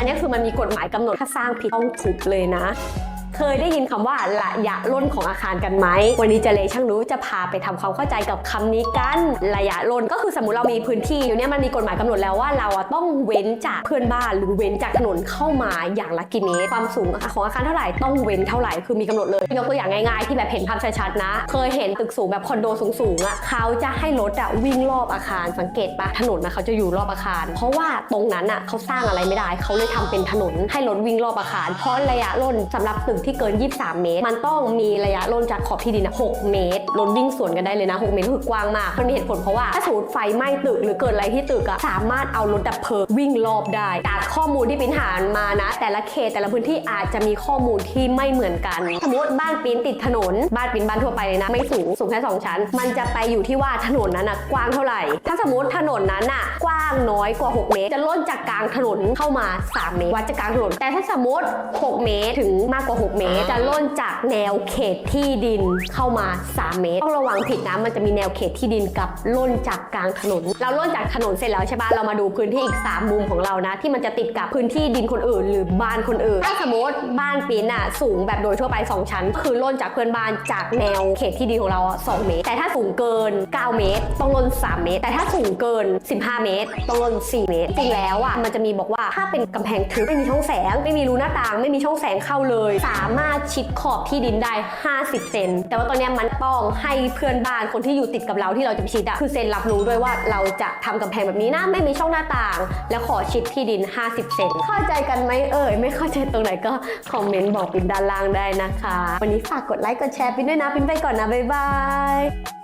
อันนี้คือมันมีกฎหมายกำหนดถ้าสร้างผิดต้องถูกเลยนะ เคยได้ยินคำว่าระยะร่นของอาคารกันไหม วันนี้เจเลช่างรู้จะพาไปทำความเข้าใจกับคำนี้กัน ระยะร่นก็คือสมมติเรามีพื้นที่อยู่เนี่ยมันมีกฎหมายกำหนดแล้วว่าเราอะต้องเว้นจากเพื่อนบ้านหรือเว้นจากถนนเข้ามาอย่างละกี่เมตรความสูงของอาคารเท่าไหร่ต้องเว้นเท่าไหร่คือมีกำหนดเลยยกตัวอย่างง่ายๆ ที่แบบเห็นภาพชัดๆนะ เคยเห็นตึกสูงแบบคอนโดสูงๆอะเขาจะให้รถอะวิ่งรอบอาคารสังเกตปะถนนนะเขาจะอยู่รอบอาคาร เพราะว่าตรงนั้นอะเขาสร้างอะไรไม่ได้เขาเลยทำเป็นถนนให้รถวิ่งรอบอาคารเพราะระยะร่นสำหรับตึกที่เกิน 23 เมตร มันต้องมีระยะร่นจากขอบที่ดินอะ6เมตรรถวิ่งสวนกันได้เลยนะ 6 เมตรคือกว้างมากมันมีเหตุผลเพราะว่าถ้าสมมติไฟไหม้ตึกหรือเกิดอะไรที่ตึกอะสามารถเอารถดับเพลิงวิ่งรอบได้จากข้อมูลที่ปิ้นหามานะ แต่ละเขตแต่ละพื้นที่อาจจะมีข้อมูลที่ไม่เหมือนกัน สมมติบ้านปิ้นติดถนน บ้านปิ้นบ้านทั่วไปเลยนะ ไม่สูงสูงแค่สองชั้น มันจะไปอยู่ที่ว่าถนนนั้นอะกว้างเท่าไหร่ ถ้าสมมติถนนนั้นอะกว้างน้อยกว่า 6 เมตร จะล่นจากกลางถนนเข้ามา 3 เมตรวัดจากกลางถนนแต่ถ้าสมมติ 6 เมตรถึงมากกว่า 6เมตร จะล่นจากแนวเขตที่ดินเข้ามา 3 เมตรต้องระวังผิดนะมันจะมีแนวเขตที่ดินกับล่นจากกลางถนน เราล่นจากถนนเสร็จแล้วใช่ปะเรามาดูพื้นที่อีก 3 มุมของเรานะ ที่มันจะติดกับพื้นที่ดินคนอื่น หรือบ้านคนอื่นถ้าสมมติบ้านปิ้นอะสูงแบบโดยทั่วไป 2 ชั้น คือล่นจากเพื่อนบ้านจากแนวเขตที่ดินของเราอะ2เมตร แต่ถ้าสูงเกิน 9 เมตร ต้องล่น 3 เมตร แต่ถ้าสูงเกิน 15 เมตร ต้องล่น 4 เมตร จริงแล้วอะมันจะมีบอกว่าถ้าเป็นกำแพงทึบไม่มีช่องแสง ไม่มีรูหน้าต่าง ไม่มีช่องแสงเข้าเลย สาามารถชิดขอบที่ดินได้ 50 เซน แต่ว่าตอนนี้มันต้องให้เพื่อนบ้านคนที่อยู่ติดกับเราที่เราจะไปชิดอะคือเซ็นรับรู้ด้วยว่าเราจะทำกำแพงแบบนี้นะไม่มีช่องหน้าต่าง แล้วขอชิดที่ดิน 50 เซน เข้าใจกันไหมเอ่ย ไม่เข้าใจตรงไหนก็คอมเมนต์บอกปินด้านล่างได้นะคะ วันนี้ฝากกดไลค์กดแชร์ปินด้วยนะปินไปก่อนนะบ๊ายบาย